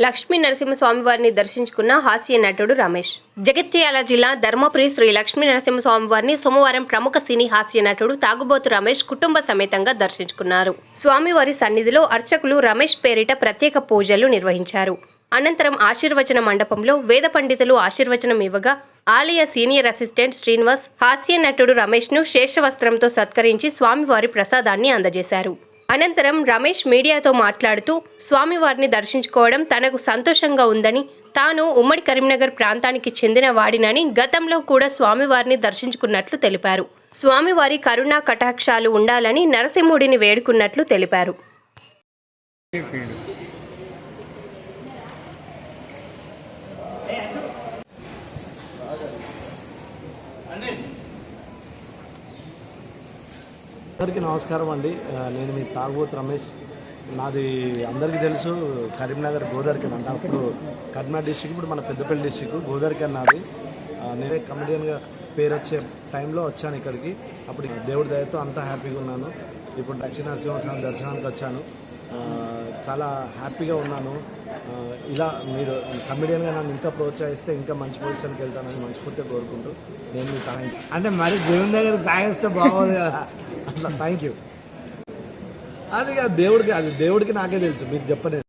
లక్ష్మీ నరసింహస్వామి వారిని దర్శించుకున్న హాస్య నటుడు రమేష్. జగిత్యాల జిల్లా ధర్మపురి శ్రీ లక్ష్మీ నరసింహస్వామి వారిని సోమవారం ప్రముఖ సినీ హాస్య నటుడు తాగుబోతు రమేష్ కుటుంబ సమేతంగా దర్శించుకున్నారు. స్వామివారి సన్నిధిలో అర్చకులు రమేష్ పేరిట ప్రత్యేక పూజలు నిర్వహించారు. అనంతరం ఆశీర్వచన మండపంలో వేద పండితులు ఆశీర్వచనం ఇవ్వగా ఆలయ సీనియర్ అసిస్టెంట్ శ్రీనివాస్ హాస్య నటుడు రమేష్ను శేషవస్త్రంతో సత్కరించి స్వామివారి ప్రసాదాన్ని అందజేశారు. అనంతరం రమేష్ మీడియాతో మాట్లాడుతూ స్వామివారిని దర్శించుకోవడం తనకు సంతోషంగా ఉందని తాను ఉమ్మడి కరీంనగర్ ప్రాంతానికి చెందిన వాడినని గతంలో కూడా స్వామివారిని దర్శించుకున్నట్లు తెలిపారు. స్వామివారి కరుణా కటాక్షాలు ఉండాలని నరసింహుడిని వేడుకున్నట్లు తెలిపారు. అందరికీ నమస్కారం అండి. నేను మీ తాగుబోతు రమేష్. నాది అందరికీ తెలుసు కరీంనగర్ గోదావరికి అంట అప్పుడు కరీంనగర్ డిస్టిక్ ఇప్పుడు మన పెద్దపల్లి డిస్టిక్ గోదావరికి నాది నేనే కమెడియన్గా పేరు వచ్చే టైంలో వచ్చాను ఇక్కడికి. అప్పుడు దేవుడి దయతో అంతా హ్యాపీగా ఉన్నాను. ఇప్పుడు దక్షిణ నరసింహస్వామి దర్శనానికి వచ్చాను. చాలా హ్యాపీగా ఉన్నాను. ఇలా మీరు కమెడియన్గా నన్ను ఇంకా ప్రోత్సహిస్తే ఇంకా మంచి పొజిషన్కి వెళ్తానని మనస్ఫూర్తిగా కోరుకుంటూ నేను మీకు అంటే మరి దేవుని దగ్గర తాగేస్తే బాగోదు కదా. థ్యాంక్ యూ అది దేవుడికి అది దేవుడికి నాకే తెలుసు. మీకు చెప్పలేదు